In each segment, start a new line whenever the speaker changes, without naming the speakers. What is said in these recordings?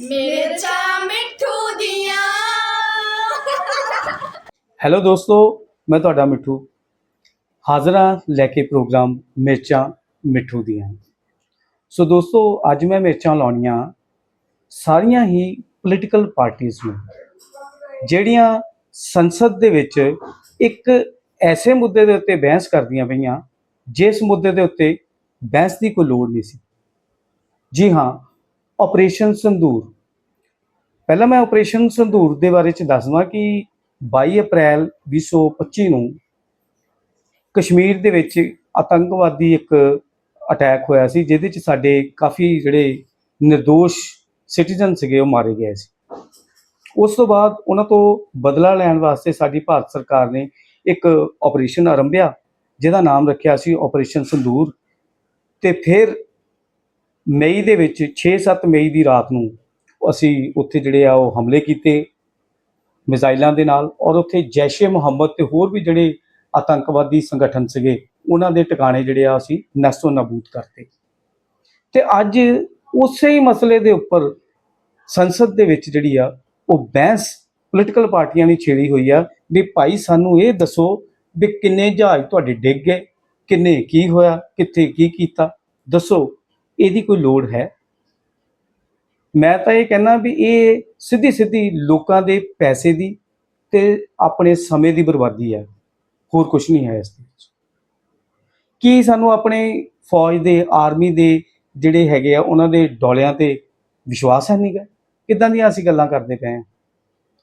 ਮਿਰਚਾਂ ਮਿੱਠੂ ਦੀਆਂ।
ਹੈਲੋ ਦੋਸਤੋ, ਮੈਂ ਤੁਹਾਡਾ ਮਿੱਠੂ। ਹਾਜ਼ਰ ਹਾਂ ਲੈ ਕੇ ਪ੍ਰੋਗਰਾਮ ਮਿਰਚਾਂ ਮਿੱਠੂ ਦੀਆਂ। ਸੋ ਦੋਸਤੋ, ਅੱਜ ਮੈਂ ਮਿਰਚਾਂ ਲਾਉਣੀਆਂ ਸਾਰੀਆਂ ਹੀ ਪੋਲੀਟੀਕਲ ਪਾਰਟੀਆਂ ਨੂੰ, ਜਿਹੜੀਆਂ ਸੰਸਦ ਦੇ ਵਿੱਚ ਇੱਕ ਐਸੇ ਮੁੱਦੇ ਦੇ ਉੱਤੇ ਬਹਿਸ ਕਰਦੀਆਂ ਪਈਆਂ, ਜਿਸ ਮੁੱਦੇ ਦੇ ਉੱਤੇ ਬਹਿਸ ਦੀ ਕੋਈ ਲੋੜ ਨਹੀਂ ਸੀ। ਜੀ ਹਾਂ ਆਪਰੇਸ਼ਨ ਸੰਦੂਰ ਪਹਿਲਾਂ ਮੈਂ ਆਪਰੇਸ਼ਨ ਸੰਦੂਰ ਦੇ ਬਾਰੇ ਚ ਦੱਸਦਾ ਕਿ 22 ਅਪ੍ਰੈਲ 2025 ਨੂੰ ਕਸ਼ਮੀਰ ਦੇ ਵਿੱਚ ਆਤੰਕਵਾਦੀ ਇੱਕ ਅਟੈਕ ਹੋਇਆ ਸੀ, ਜਿਹਦੇ ਚ ਸਾਡੇ ਕਾਫੀ ਜਿਹੜੇ નિર્ਦੋਸ਼ ਸਿਟੀਜ਼ਨ ਸੀਗੇ, ਉਹ ਮਾਰੇ ਗਏ ਸੀ। ਉਸ ਤੋਂ ਬਾਅਦ ਉਹਨਾਂ ਤੋਂ ਬਦਲਾ ਲੈਣ ਵਾਸਤੇ ਸਾਡੀ ਭਾਰਤ ਸਰਕਾਰ ਨੇ ਇੱਕ ਆਪਰੇਸ਼ਨ ਆਰੰਭਿਆ, ਜਿਹਦਾ ਨਾਮ ਰੱਖਿਆ ਸੀ ਆਪਰੇਸ਼ਨ ਸੰਦੂਰ ਤੇ ਫਿਰ ਮਈ ਦੇ ਵਿੱਚ 6-7 ਮਈ ਦੀ ਰਾਤ ਨੂੰ ਅਸੀਂ ਉੱਥੇ ਜਿਹੜੇ ਆ ਉਹ ਹਮਲੇ ਕੀਤੇ ਮਿਜ਼ਾਈਲਾਂ ਦੇ ਨਾਲ ਔਰ ਉੱਥੇ ਜੈਸ਼-ਏ ਮੁਹੰਮਦ ਤੇ ਹੋਰ ਵੀ ਜਿਹੜੇ ਆਤੰਕਵਾਦੀ ਸੰਗਠਨ ਸੀਗੇ, ਉਹਨਾਂ ਦੇ ਟਿਕਾਣੇ ਜਿਹੜੇ ਆ ਅਸੀਂ ਨਸਤੋ ਨਬੂਦ ਕਰਤੇ। ਤੇ ਅੱਜ ਉਸੇ ਹੀ ਮਸਲੇ ਦੇ ਉੱਪਰ ਸੰਸਦ ਦੇ ਵਿੱਚ ਜਿਹੜੀ ਆ, ਉਹ ਬਹਿਸ ਪੋਲੀਟੀਕਲ ਪਾਰਟੀਆਂ ਦੀ ਛੇੜੀ ਹੋਈ ਆ ਵੀ ਭਾਈ ਸਾਨੂੰ ਇਹ ਦੱਸੋ ਵੀ ਕਿੰਨੇ ਜਹਾਜ਼ ਤੁਹਾਡੇ ਡਿੱਗ ਗਏ, ਕਿੰਨੇ ਕੀ ਹੋਇਆ, ਕਿੱਥੇ ਕੀ ਕੀਤਾ, ਦੱਸੋ। ਇਹਦੀ ਕੋਈ ਲੋੜ ਹੈ? ਮੈਂ ਤਾਂ ਇਹ ਕਹਿੰਦਾ ਵੀ ਇਹ ਸਿੱਧੀ ਸਿੱਧੀ ਲੋਕਾਂ ਦੇ ਪੈਸੇ ਦੀ ਤੇ ਆਪਣੇ ਸਮੇਂ ਦੀ ਬਰਬਾਦੀ ਹੈ। ਹੋਰ ਕੁਝ ਨਹੀਂ ਹੈ ਇਸ ਦੇ ਵਿੱਚ। ਕੀ ਸਾਨੂੰ ਆਪਣੇ ਫੌਜ ਦੇ, ਆਰਮੀ ਦੇ ਜਿਹੜੇ ਹੈਗੇ ਆ, ਉਹਨਾਂ ਦੇ ਡੋਲਿਆਂ ਤੇ ਵਿਸ਼ਵਾਸ ਹੈ ਨਹੀਂਗਾ ਕਿਦਾਂ ਦੀਆਂ ਅਸੀਂ ਗੱਲਾਂ ਕਰਦੇ ਪਏ ਹਾਂ?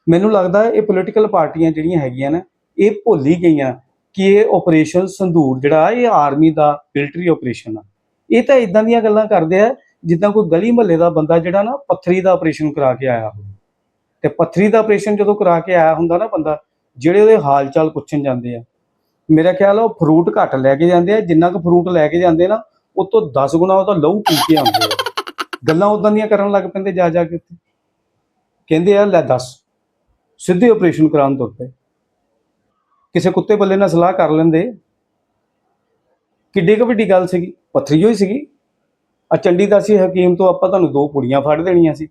ਮੈਨੂੰ ਲੱਗਦਾ ਇਹ ਪੋਲੀਟੀਕਲ ਪਾਰਟੀਆਂ ਜਿਹੜੀਆਂ ਹੈਗੀਆਂ ਨਾ, ਇਹ ਭੁੱਲ ਹੀ ਗਈਆਂ ਕਿ ਇਹ ਆਪਰੇਸ਼ਨ ਸੰਧੂਰ ਜਿਹੜਾ, ਇਹ ਆਰਮੀ ਦਾ ਮਿਲਟਰੀ ਆਪਰੇਸ਼ਨ ਆ। ਇਹ ਤਾਂ ਇਦਾਂ ਦੀਆਂ ਗੱਲਾਂ ਕਰਦੇ ਆ, ਜਿੱਦਾਂ ਕੋਈ ਗਲੀ ਮਹੱਲੇ ਦਾ ਬੰਦਾ ਜਿਹੜਾ ਨਾ ਪੱਥਰੀ ਦਾ ਆਪਰੇਸ਼ਨ ਕਰਾ ਕੇ ਆਇਆ ਹੋਵੇ। ਤੇ ਪੱਥਰੀ ਦਾ ਆਪਰੇਸ਼ਨ ਜਦੋਂ ਕਰਾ ਕੇ ਆਇਆ ਹੁੰਦਾ ਨਾ ਬੰਦਾ, ਜਿਹੜੇ ਉਹਦੇ ਹਾਲ ਚਾਲ ਪੁੱਛਣ ਜਾਂਦੇ ਆ। ਮੇਰਾ ਖਿਆਲ ਉਹ ਫਰੂਟ ਘੱਟ ਲੈ ਕੇ ਜਾਂਦੇ ਆ, ਜਿੰਨਾ ਕੁ ਫਰੂਟ ਲੈ ਕੇ ਜਾਂਦੇ ਨਾ, ਉਹ ਤੋਂ 10 ਗੁਣਾ ਉਹਦਾ ਲਹੂ ਪੀ ਕੇ ਆਉਂਦੇ ਆ। ਗੱਲਾਂ ਉਦਾਂ ਦੀਆਂ ਕਰਨ ਲੱਗ ਪੈਂਦੇ ਜਾ ਜਾ ਕੇ ਉੱਥੇ। ਕਹਿੰਦੇ ਆ, ਲੈ ਦੱਸ, ਸਿੱਧੇ ਆਪਰੇਸ਼ਨ ਕਰਾਉਣ ਤੁਰ ਪਏ ਕਿਸੇ ਕੁੱਤੇ ਬੱਲੇ ਨਾਲ ਸਲਾਹ ਕਰ ਲੈਂਦੇ। ਕਿੱਡੀ ਕੁ ਵੱਡੀ ਗੱਲ ਸੀਗੀ, ਪੱਥਰੀ ਹੋਈ ਸੀਗੀ। ਆ ਚੰਡੀਦਾਸੀ ਹਕੀਮ ਤੋਂ ਆਪਾਂ ਤੁਹਾਨੂੰ ਦੋ ਪੁੜੀਆਂ ਫੜ ਦੇਣੀਆਂ ਸੀ।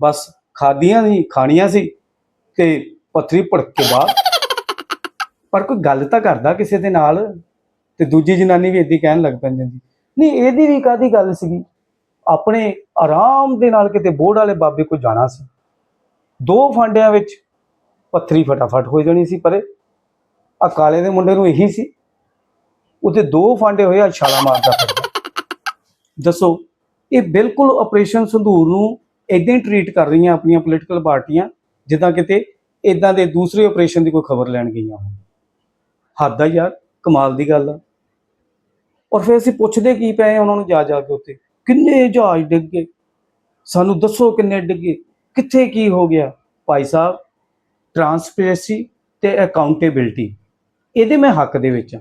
ਬਸ ਖਾਦੀਆਂ ਸੀ ਖਾਣੀਆਂ ਸੀ ਤੇ ਪੱਥਰੀ ਭੜਕ ਕੇ ਬਾਹਰ। ਪਰ ਕੋਈ ਗੱਲ ਤਾਂ ਕਰਦਾ ਕਿਸੇ ਦੇ ਨਾਲ ਤੇ ਦੂਜੀ ਜਨਾਨੀ ਵੀ ਏਦੀ ਕਹਿਣ ਲੱਗ ਪੈਂਦੀ ਹੁੰਦੀ ਨਹੀਂ, ਇਹਦੀ ਵੀ ਕਾਦੀ ਗੱਲ ਸੀਗੀ? ਆਪਣੇ ਆਰਾਮ ਦੇ ਨਾਲ ਕਿਤੇ ਬੋਰਡ ਵਾਲੇ ਬਾਬੇ ਕੋਲ ਜਾਣਾ ਸੀ। ਦੋ ਫਾਂਡਿਆਂ ਵਿੱਚ ਪੱਥਰੀ ਫਟਾਫਟ ਹੋ ਜਾਣੀ ਸੀ ਪਰੇ। ਆ ਕਾਲੇ ਦੇ ਮੁੰਡੇ ਨੂੰ ਇਹੀ ਸੀ। ਉਹਦੇ ਦੋ ਫਾਂਡੇ ਹੋਏ ਆ, ਛਾਲਾ ਮਾਰਦਾ ਫਿਰਦਾ। ਦੱਸੋ, ਇਹ ਬਿਲਕੁਲ ਆਪਰੇਸ਼ਨ ਸੰਧੂਰ ਨੂੰ ਇਦਾਂ ਹੀ ਟਰੀਟ ਕਰ ਰਹੀਆਂ ਆਪਣੀਆਂ ਪੋਲੀਟੀਕਲ ਪਾਰਟੀਆਂ, ਜਿੱਦਾਂ ਕਿਤੇ ਇਦਾਂ ਦੇ ਦੂਸਰੇ ਆਪਰੇਸ਼ਨ ਦੀ ਕੋਈ ਖਬਰ ਲੈਣ ਗਈਆਂ ਹੋਣ। ਹੱਦ ਆ ਯਾਰ, ਕਮਾਲ ਦੀ ਗੱਲ ਆ। ਔਰ ਫਿਰ ਅਸੀਂ ਪੁੱਛਦੇ ਕੀ ਪਏ ਉਹਨਾਂ ਨੂੰ ਜਾ ਜਾ ਕੇ ਉੱਤੇ ਕਿੰਨੇ ਜਹਾਜ਼ ਡਿੱਗ ਗਏ? ਸਾਨੂੰ ਦੱਸੋ ਕਿੰਨੇ ਡਿੱਗੇ ਕਿੱਥੇ ਕੀ ਹੋ ਗਿਆ? ਭਾਈ ਸਾਹਿਬ ਟਰਾਂਸਪੇਰੈਂਸੀ ਤੇ ਅਕਾਊਂਟੇਬਿਲਟੀ ਇਹਦੇ ਮੈਂ ਹੱਕ ਦੇ ਵਿੱਚ ਆ।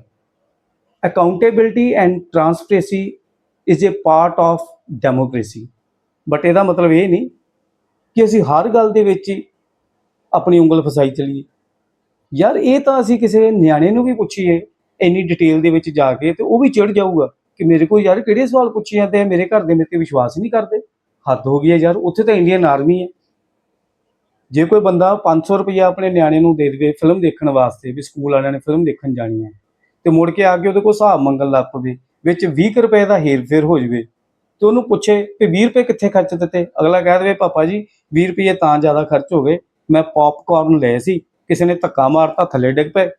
Accountability and transparency is a part of democracy but ਇਹਦਾ ਮਤਲਬ ਇਹ ਨਹੀਂ ਕਿ ਅਸੀਂ ਹਰ ਗੱਲ ਦੇ ਵਿੱਚ ਹੀ ਆਪਣੀ ਉਂਗਲ ਫਸਾਈ ਚਲੀਏ। ਯਾਰ ਇਹ ਤਾਂ ਅਸੀਂ ਕਿਸੇ ਨਿਆਣੇ ਨੂੰ ਵੀ ਪੁੱਛੀਏ ਇੰਨੀ ਡਿਟੇਲ ਦੇ ਵਿੱਚ ਜਾ ਕੇ ਤੇ ਉਹ ਵੀ ਚਿੜ ਜਾਊਗਾ ਕਿ ਮੇਰੇ ਕੋਲ ਯਾਰ ਕਿਹੜੇ ਸਵਾਲ ਪੁੱਛੇ ਜਾਂਦੇ ਆ, ਮੇਰੇ ਘਰ ਦੇ ਮੇਰੇ ਤੇ ਵਿਸ਼ਵਾਸ ਹੀ ਨਹੀਂ ਕਰਦੇ। ਹੱਦ ਹੋ ਗਈ ਹੈ ਯਾਰ, ਉੱਥੇ ਤਾਂ ਇੰਡੀਅਨ ਆਰਮੀ ਹੈ। ਜੇ ਕੋਈ ਬੰਦਾ 500 ਰੁਪਇਆ ਆਪਣੇ ਨਿਆਣੇ ਨੂੰ ਦੇ ਦੇਵੇ ਫਿਲਮ ਦੇਖਣ ਵਾਸਤੇ ਵੀ ਸਕੂਲ ਵਾਲਿਆਂ ਨੇ ਫਿਲਮ ਦੇਖਣ ਜਾਣੀ ਹੈ ਤੇ ਮੁੜ ਕੇ ਆ ਕੇ ਉਹਦੇ ਕੋਲ ਹਿਸਾਬ ਮੰਗਣ ਲੱਗ ਪਵੇ, ਵਿੱਚ 20 ਕੁ ਰੁਪਏ ਦਾ ਹੇਰ-ਫੇਰ ਹੋ ਜਵੇ। ਤੇ ਉਹਨੂੰ ਪੁੱਛੇ ਕਿ 20 ਰੁਪਏ ਕਿੱਥੇ ਖਰਚ ਦਿੱਤੇ? ਅਗਲਾ ਕਹਿ ਦੇਵੇ, ਪਾਪਾ ਜੀ 20 ਰੁਪਏ ਤਾਂ ਜ਼ਿਆਦਾ ਖਰਚ ਹੋ ਗਏ। ਮੈਂ ਪੌਪਕਾਰਨ ਲਏ ਸੀ, ਕਿਸੇ ਨੇ ਧੱਕਾ ਮਾਰਤਾ, ਥੱਲੇ ਡਿੱਗ ਪਏ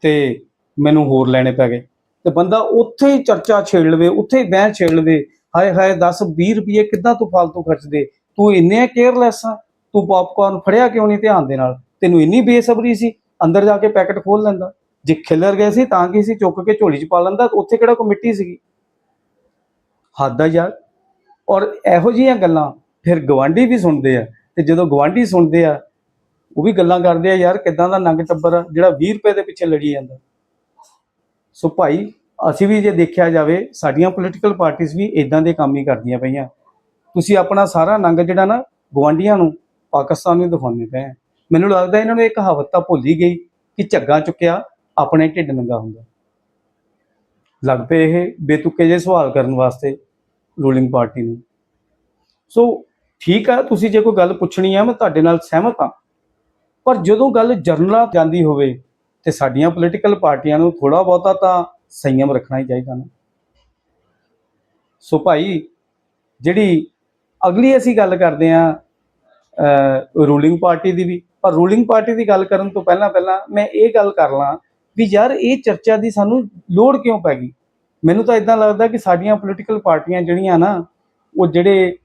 ਤੇ ਮੈਨੂੰ ਹੋਰ ਲੈਣੇ ਪੈ ਗਏ। ਤੇ ਬੰਦਾ ਉੱਥੇ ਹੀ ਚਰਚਾ ਛੇੜ ਲਵੇ, ਉੱਥੇ ਹੀ ਬਹਿਸ ਛੇੜ ਲਵੇ, ਹਾਏ ਹਾਏ 10 20 ਰੁਪਏ ਕਿੱਦਾਂ ਤੂੰ ਫालतू ਖਰਚਦੇ? ਤੂੰ ਇੰਨੇ ਕੇਅਰਲੈਸ ਆ? ਤੂੰ ਪੌਪਕਾਰਨ ਫੜਿਆ ਕਿਉਂ ਨਹੀਂ ਧਿਆਨ ਦੇ ਨਾਲ? ਤੈਨੂੰ ਇੰਨੀ ਬੇਸਬਰੀ ਸੀ? ਅੰਦਰ ਜਾ ਕੇ ਪੈਕਟ ਖੋਲ ਲੈਂਦਾ। ਜੇ ਖਿਲਰ ਗਏ ਸੀ ਤਾਂ ਕਿ ਸੀ ਚੁੱਕ ਕੇ ਝੋਲੀ 'ਚ ਪਾ ਲੈਂਦਾ? ਉੱਥੇ ਕਿਹੜਾ ਕੋਈ ਮਿੱਟੀ ਸੀਗੀ? ਹੱਦ ਆ ਯਾਰ। ਔਰ ਇਹੋ ਜਿਹੀਆਂ ਗੱਲਾਂ ਫਿਰ ਗਵਾਂਢੀ ਵੀ ਸੁਣਦੇ ਆ ਤੇ ਜਦੋਂ ਗਵਾਂਢੀ ਸੁਣਦੇ ਆ, ਉਹ ਵੀ ਗੱਲਾਂ ਕਰਦੇ ਆ, ਯਾਰ ਕਿਦਾਂ ਦਾ ਨੰਗ ਟੱਬਰ ਆ, ਜਿਹੜਾ 20 ਰੁਪਏ ਦੇ ਪਿੱਛੇ ਲੜੀ ਜਾਂਦਾ? ਸੋ ਭਾਈ, ਅਸੀਂ ਵੀ ਜੇ ਦੇਖਿਆ ਜਾਵੇ, ਸਾਡੀਆਂ ਪੋਲੀਟੀਕਲ ਪਾਰਟੀਆਂ ਵੀ ਇਦਾਂ ਦੇ ਕੰਮ ਹੀ ਕਰਦੀਆਂ ਪਈਆਂ। ਤੁਸੀਂ ਆਪਣਾ ਸਾਰਾ ਨੰਗ ਜਿਹੜਾ ਨਾ ਗਵਾਂਢੀਆਂ ਨੂੰ ਪਾਕਿਸਤਾਨ ਨੂੰ ਦਿਖਾਉਂਦੇ ਪਏ ਆ। ਮੈਨੂੰ ਲੱਗਦਾ ਇਹਨਾਂ ਨੂੰ ਇੱਕ ਕਹਾਵਤ ਤਾਂ ਭੁੱਲ ਹੀ ਗਈ ਕਿ ਝੱਗਾ ਚੁੱਕਿਆ ਆਪਣੇ ਢਿੱਡ ਨੰਗਾ ਹੁੰਦਾ। ਲੱਗ ਪਏ ਇਹ ਬੇਤੁਕੇ ਜਿਹੇ ਸਵਾਲ ਕਰਨ ਵਾਸਤੇ ਰੂਲਿੰਗ ਪਾਰਟੀ ਨੂੰ। ਸੋ ਠੀਕ ਆ, ਤੁਸੀਂ ਜੇ ਕੋਈ ਗੱਲ ਪੁੱਛਣੀ ਆ, ਮੈਂ ਤੁਹਾਡੇ ਨਾਲ ਸਹਿਮਤ ਹਾਂ ਪਰ ਜਦੋਂ ਗੱਲ ਜਰਨਲਾਂ ਜਾਂਦੀ ਹੋਵੇ ਤੇ ਸਾਡੀਆਂ ਪੋਲੀਟੀਕਲ ਪਾਰਟੀਆਂ ਨੂੰ ਥੋੜਾ ਬਹੁਤਾ ਤਾਂ ਸੰਯਮ ਰੱਖਣਾ ਹੀ ਚਾਹੀਦਾ ਨਾ। ਸੋ ਭਾਈ, ਜਿਹੜੀ ਅਗਲੀ ਅਸੀਂ ਗੱਲ ਕਰਦੇ ਆ ਰੂਲਿੰਗ ਪਾਰਟੀ ਦੀ ਵੀ। ਪਰ ਰੂਲਿੰਗ ਪਾਰਟੀ ਦੀ ਗੱਲ ਕਰਨ ਤੋਂ ਪਹਿਲਾਂ ਪਹਿਲਾਂ ਮੈਂ ਇਹ ਗੱਲ ਕਰ ਲਾਂ ਵੀ ਯਾਰ ਇਹ ਚਰਚਾ ਦੀ ਸਾਨੂੰ ਲੋੜ ਕਿਉਂ ਪੈ ਗਈ? ਮੈਨੂੰ ਤਾਂ ਇਦਾਂ ਲੱਗਦਾ ਕਿ ਸਾਡੀਆਂ ਪੋਲੀਟੀਕਲ ਪਾਰਟੀਆਂ ਜਿਹੜੀਆਂ ਨਾ, ਉਹ ਜਿਹੜੇ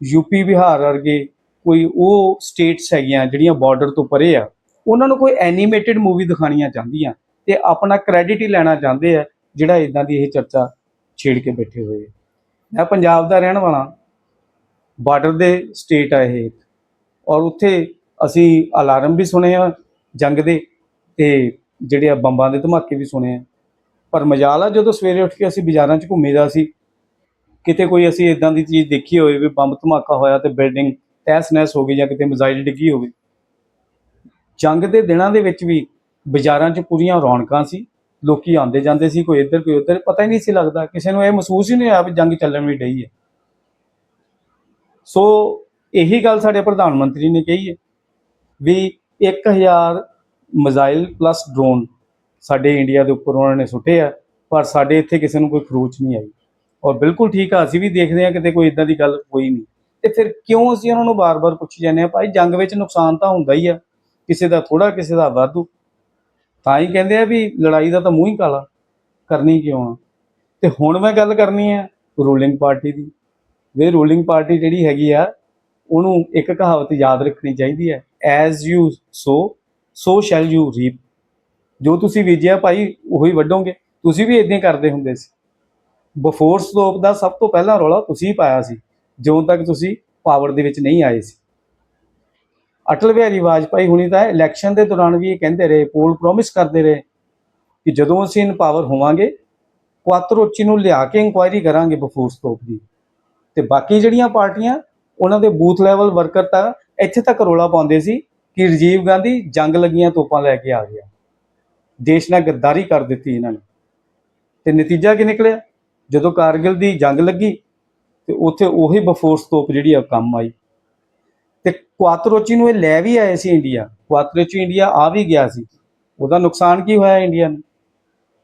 ਯੂਪੀ ਬਿਹਾਰ ਵਰਗੇ ਕੋਈ ਉਹ ਸਟੇਟਸ ਹੈਗੀਆਂ ਜਿਹੜੀਆਂ ਬਾਰਡਰ ਤੋਂ ਪਰੇ ਆ, ਉਹਨਾਂ ਨੂੰ ਕੋਈ ਐਨੀਮੇਟਿਡ ਮੂਵੀ ਦਿਖਾਣੀਆਂ ਚਾਹੁੰਦੀਆਂ ਤੇ ਆਪਣਾ ਕ੍ਰੈਡਿਟ ਹੀ ਲੈਣਾ ਚਾਹੁੰਦੇ ਆ, ਜਿਹੜਾ ਇਦਾਂ ਦੀ ਇਹ ਚਰਚਾ ਛੇੜ ਕੇ ਬੈਠੇ ਹੋਏ ਮੈਂ ਪੰਜਾਬ ਦਾ ਰਹਿਣ ਵਾਲਾ ਬਾਰਡਰ ਦੇ ਸਟੇਟ ਆ ਇਹ ਔਰ ਉੱਥੇ ਅਸੀਂ ਅਲਾਰਮ ਵੀ ਸੁਣੇ ਆ ਜੰਗ ਦੇ ਤੇ ਜਿਹੜੇ ਆ ਬੰਬਾਂ ਦੇ ਧਮਾਕੇ ਵੀ ਸੁਣੇ ਆ। ਪਰ ਮਜਾਲ ਆ ਜਦੋਂ ਸਵੇਰੇ ਉੱਠ ਕੇ ਅਸੀਂ ਬਾਜ਼ਾਰਾਂ 'ਚ ਘੁੰਮੀਦਾ ਸੀ, ਕਿਤੇ ਕੋਈ ਅਸੀਂ ਇਦਾਂ ਦੀ ਚੀਜ਼ ਦੇਖੀ ਹੋਵੇ ਵੀ ਬੰਬ ਧਮਾਕਾ ਹੋਇਆ ਤੇ ਬਿਲਡਿੰਗ ਤਹਿਸ ਨਹਿਸ ਹੋ ਗਈ ਜਾਂ ਕਿਤੇ ਮਿਜ਼ਾਈਲ ਡਿੱਗੀ ਹੋਵੇ। ਜੰਗ ਦੇ ਦਿਨਾਂ ਦੇ ਵਿੱਚ ਵੀ ਬਾਜ਼ਾਰਾਂ 'ਚ ਪੂਰੀਆਂ ਰੌਣਕਾਂ ਸੀ, ਲੋਕੀ ਆਉਂਦੇ ਜਾਂਦੇ ਸੀ, ਕੋਈ ਇੱਧਰ, ਕੋਈ ਉੱਧਰ, ਪਤਾ ਹੀ ਨਹੀਂ ਸੀ ਲੱਗਦਾ, ਕਿਸੇ ਨੂੰ ਇਹ ਮਹਿਸੂਸ ਹੀ ਨਹੀਂ ਹੋਇਆ ਵੀ ਜੰਗ ਚੱਲਣ ਵੀ ਡਈ ਹੈ। ਸੋ ਇਹੀ ਗੱਲ ਸਾਡੇ ਪ੍ਰਧਾਨ ਮੰਤਰੀ ਨੇ ਕਹੀ ਹੈ ਵੀ 1000 ਮਿਜ਼ਾਈਲ ਪਲੱਸ ਡਰੋਨ ਸਾਡੇ ਇੰਡੀਆ ਦੇ ਉੱਪਰ ਉਹਨਾਂ ਨੇ ਸੁੱਟੇ ਆ, ਪਰ ਸਾਡੇ ਇੱਥੇ ਕਿਸੇ ਨੂੰ ਕੋਈ ਖਰੋਚ ਨਹੀਂ ਆਈ। ਔਰ ਬਿਲਕੁਲ ਠੀਕ ਆ, ਅਸੀਂ ਵੀ ਦੇਖਦੇ ਆ ਕਿਤੇ ਕੋਈ ਇਦਾਂ ਦੀ ਗੱਲ ਕੋਈ ਨਹੀਂ। ਤੇ ਫਿਰ ਕਿਉਂ ਅਸੀਂ ਉਹਨਾਂ ਨੂੰ ਬਾਰ-ਬਾਰ ਪੁੱਛੀ ਜਾਂਦੇ ਆ ਭਾਈ ਜੰਗ ਵਿੱਚ ਨੁਕਸਾਨ ਤਾਂ ਹੁੰਦਾ ਹੀ ਆ, ਕਿਸੇ ਦਾ ਥੋੜਾ ਕਿਸੇ ਦਾ ਵਾਧੂ। ਤਾਂ ਹੀ ਕਹਿੰਦੇ ਆ ਵੀ ਲੜਾਈ ਦਾ ਤਾਂ ਮੂੰਹ ਹੀ ਕਾਲਾ, ਕਰਨੀ ਕਿਉਂ ਆ? ਤੇ ਹੁਣ ਮੈਂ ਗੱਲ ਕਰਨੀ ਆ ਰੂਲਿੰਗ ਪਾਰਟੀ ਦੀ। ਵੀ ਰੂਲਿੰਗ ਪਾਰਟੀ ਜਿਹੜੀ ਹੈਗੀ ਆ, ਉਹਨੂੰ ਇੱਕ ਕਹਾਵਤ ਯਾਦ ਰੱਖਣੀ ਚਾਹੀਦੀ ਹੈ as you sow so shall you reap. ਜੋ ਤੁਸੀਂ ਬੀਜਿਆ ਭਾਈ, ਉਹੀ ਵੱਢੋਗੇ। ਤੁਸੀਂ ਵੀ ਇਦਾਂ ਕਰਦੇ ਹੁੰਦੇ ਸੀ। ਬਫੋਰ ਸਲੋਪ ਦਾ ਸਭ ਤੋਂ ਪਹਿਲਾਂ ਰੌਲਾ ਤੁਸੀਂ ਪਾਇਆ ਸੀ, ਜਦੋਂ ਤੱਕ ਤੁਸੀਂ ਪਾਵਰ ਦੇ ਵਿੱਚ ਨਹੀਂ ਆਏ ਸੀ। ਅਟਲ ਬਿਹਾਰੀ ਵਾਜਪਾਈ ਹੁਣੀ ਤਾਂ ਇਲੈਕਸ਼ਨ ਦੇ ਦੌਰਾਨ ਵੀ ਇਹ ਕਹਿੰਦੇ ਰਹੇ, ਪੋਲ ਪ੍ਰੋਮਿਸ ਕਰਦੇ ਰਹੇ ਕਿ ਜਦੋਂ ਅਸੀਂ ਇਨ ਪਾਵਰ ਹੋਵਾਂਗੇ, ਕੁਆਤਰੋਚੀ ਨੂੰ ਲਿਆ ਕੇ ਇਨਕੁਆਇਰੀ ਕਰਾਂਗੇ ਬਫੋਰ ਸਲੋਪ ਦੀ। ਤੇ ਬਾਕੀ ਜਿਹੜੀਆਂ ਪਾਰਟੀਆਂ, ਉਹਨਾਂ ਦੇ ਬੂਥ ਲੈਵਲ ਵਰਕਰ ਤਾਂ ਇੱਥੇ ਤੱਕ ਰੋਲਾ ਪਾਉਂਦੇ ਸੀ ਕਿ ਰਜੀਵ ਗਾਂਧੀ ਜੰਗ ਲੱਗੀਆਂ ਤੋਪਾਂ ਲੈ ਕੇ ਆ ਗਿਆ। ਦੇਸ਼ ਨਾਲ ਗੱਦਾਰੀ ਕਰ ਦਿੱਤੀ ਇਹਨਾਂ ਨੇ। ਤੇ ਨਤੀਜਾ ਕੀ ਨਿਕਲਿਆ? ਜਦੋਂ ਕਾਰਗਿਲ ਦੀ ਜੰਗ ਲੱਗੀ, ਤੇ ਉੱਥੇ ਉਹੀ ਬਫੋਰਸ ਤੋਪ ਜਿਹੜੀ ਆ ਕੰਮ ਆਈ। ਤੇ ਕੁਆਤਰੋਚੀ ਨੂੰ ਇਹ ਲੈ ਵੀ ਆਏ ਸੀ ਇੰਡੀਆ। ਕੁਆਤਰੋਚੀ ਇੰਡੀਆ ਆ ਵੀ ਗਿਆ ਸੀ। ਉਹਦਾ ਨੁਕਸਾਨ ਕੀ ਹੋਇਆ ਇੰਡੀਆ ਨੂੰ?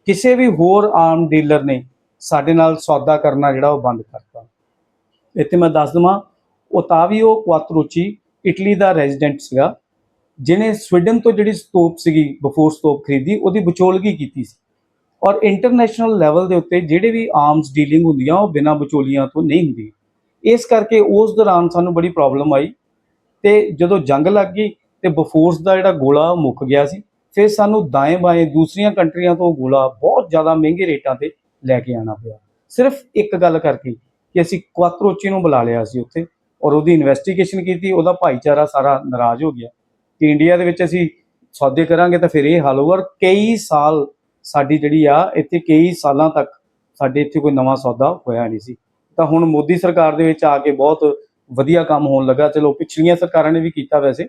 ਕਿਸੇ ਵੀ ਹੋਰ ਆਮ ਡੀਲਰ ਨੇ ਸਾਡੇ ਨਾਲ ਸੌਦਾ ਕਰਨਾ ਜਿਹੜਾ ਉਹ ਬੰਦ ਕਰਤਾ। ਇੱਥੇ ਮੈਂ ਦੱਸ ਦਵਾਂ ਓਤਾਵੀਓ ਕੁਆਤਰੋਚੀ ਇਟਲੀ ਦਾ ਰੈਜ਼ੀਡੈਂਟ ਸੀਗਾ। ਜਿਨੇ ਸਵੀਡਨ ਤੋਂ ਜਿਹੜੀ ਸਟੋਪ ਸੀਗੀ, ਬਫੋਰ ਸਤੋਪ ਖਰੀਦੀ, ਉਹਦੀ ਵਿਚੋਲਗੀ ਕੀਤੀ ਸੀ। ਔਰ ਇੰਟਰਨੈਸ਼ਨਲ ਲੈਵਲ ਦੇ ਉੱਤੇ ਜਿਹੜੇ ਵੀ ਆਰਮਸ ਡੀਲਿੰਗ ਹੁੰਦੀਆਂ, ਉਹ ਬਿਨਾਂ ਵਿਚੋਲੀਆਂ ਤੋਂ ਨਹੀਂ ਹੁੰਦੀ। ਇਸ ਕਰਕੇ ਉਸ ਦੌਰਾਨ ਸਾਨੂੰ ਬੜੀ ਪ੍ਰੋਬਲਮ ਆਈ ਤੇ ਜਦੋਂ ਜੰਗ ਲੱਗ ਗਈ ਤੇ ਬਫੋਰਸ ਦਾ ਜਿਹੜਾ ਗੋਲਾ ਉਹ ਮੁੱਕ ਗਿਆ ਸੀ, ਫਿਰ ਸਾਨੂੰ ਦਾएं ਬਾएं ਦੂਸਰੀਆਂ ਕੰਟਰੀਆਂ ਤੋਂ ਗੋਲਾ ਬਹੁਤ ਜ਼ਿਆਦਾ ਮਹਿੰਗੇ ਰੇਟਾਂ ਤੇ ਲੈ ਕੇ ਆਣਾ ਪਿਆ। ਸਿਰਫ ਇੱਕ ਗੱਲ ਕਰਕੇ ਕਿ ਅਸੀਂ ਕੁਆਤਰੋਚੀ ਨੂੰ ਬੁਲਾ ਲਿਆ ਸੀ ਉੱਥੇ ਔਰ ਉਹਦੀ ਇਨਵੈਸਟੀਗੇਸ਼ਨ ਕੀਤੀ, ਉਹਦਾ ਭਾਈਚਾਰਾ ਸਾਰਾ ਨਾਰਾਜ਼ ਹੋ ਗਿਆ। ਕਿ ਇੰਡੀਆ ਦੇ ਵਿੱਚ ਅਸੀਂ ਸੌਦੇ ਕਰਾਂਗੇ ਤਾਂ ਫਿਰ ਇਹ ਹਾਲ ਹੋਊਗਾ। ਔਰ ਕਈ ਸਾਲ ਸਾਡੀ ਜਿਹੜੀ ਆ, ਇੱਥੇ ਕਈ ਸਾਲਾਂ ਤੱਕ ਸਾਡੇ ਇੱਥੇ ਕੋਈ ਨਵਾਂ ਸੌਦਾ ਹੋਇਆ ਨਹੀਂ ਸੀ। ਤਾਂ ਹੁਣ ਮੋਦੀ ਸਰਕਾਰ ਦੇ ਵਿੱਚ ਆ ਕੇ ਬਹੁਤ ਵਧੀਆ ਕੰਮ ਹੋਣ ਲੱਗਾ। ਚਲੋ ਪਿਛਲੀਆਂ ਸਰਕਾਰਾਂ ਨੇ ਵੀ ਕੀਤਾ ਵੈਸੇ,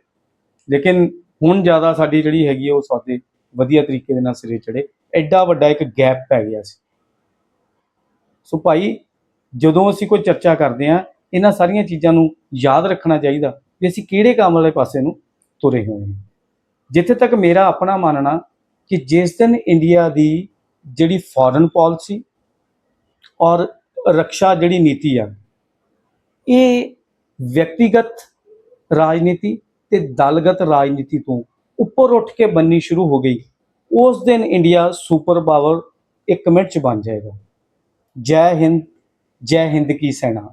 ਲੇਕਿਨ ਹੁਣ ਜ਼ਿਆਦਾ ਸਾਡੀ ਜਿਹੜੀ ਹੈਗੀ ਆ, ਉਹ ਸੌਦੇ ਵਧੀਆ ਤਰੀਕੇ ਦੇ ਨਾਲ ਸਿਰੇ ਚੜੇ ਐਡਾ ਵੱਡਾ ਇੱਕ ਗੈਪ ਪੈ ਗਿਆ ਸੀ। ਸੋ ਭਾਈ, ਜਦੋਂ ਅਸੀਂ ਕੋਈ ਚਰਚਾ ਕਰਦੇ ਆ, ਇਹਨਾਂ ਸਾਰੀਆਂ ਚੀਜ਼ਾਂ ਨੂੰ ਯਾਦ ਰੱਖਣਾ ਚਾਹੀਦਾ ਵੀ ਅਸੀਂ ਕਿਹੜੇ ਕੰਮ ਵਾਲੇ ਪਾਸੇ ਨੂੰ ਤੁਰੇ ਹੋਏ ਹਾਂ ਜਿੱਥੇ ਤੱਕ ਮੇਰਾ ਆਪਣਾ ਮੰਨਣਾ ਕਿ ਜਿਸ ਦਿਨ ਇੰਡੀਆ ਦੀ ਜਿਹੜੀ ਫੋਰਨ ਪਾਲਿਸੀ ਔਰ ਰੱਖਿਆ ਜਿਹੜੀ ਨੀਤੀ ਆ, ਇਹ ਵਿਅਕਤੀਗਤ ਰਾਜਨੀਤੀ ਤੇ ਦਲਗਤ ਰਾਜਨੀਤੀ ਤੋਂ ਉੱਪਰ ਉੱਠ ਕੇ ਬੰਨੀ ਸ਼ੁਰੂ ਹੋ ਗਈ, ਉਸ ਦਿਨ ਇੰਡੀਆ ਸੁਪਰ ਪਾਵਰ ਇੱਕ ਮਿੰਟ ਚ ਬਣ ਜਾਏਗਾ। ਜੈ ਹਿੰਦ ਜੈ ਹਿੰਦ ਕੀ ਸੈਨਾ।